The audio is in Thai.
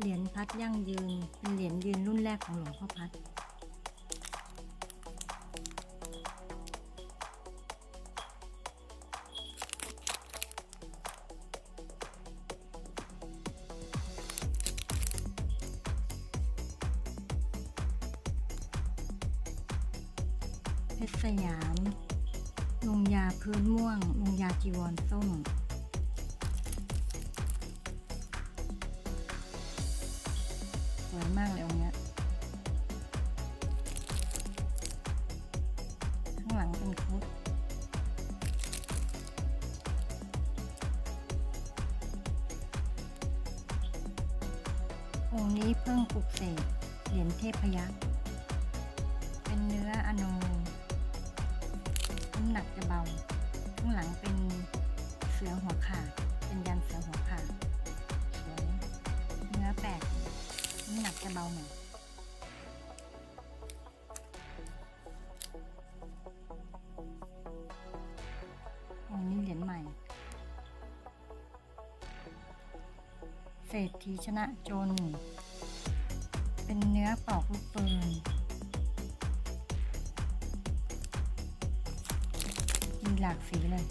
เหรียญพัดยั่งยืน เป็นเหรียญยืนรุ่นแรกของหลวงพ่อพัด เพชรสยามลงยาพื้นม่วงลงยาจีวรส้ม วยมากเลยองค์เนี้ยข้างหลังเป็นครุฑองค์นี้เพิ่งปลุกเสกเหรียญเทพยักษ์เป็นเนื้ออโนน้ำหนักจะเบา ข้างหลังเป็นเสือหัวขาด เป็นยันเสือหัวขาดสวยเนื้อแปลกำหนักจะเบาหน่อยองค์นี้เหรียญใหม่ เศรษฐีชนะจน เป็นเนื้อปอกลูกปืนมีหลากสีเลย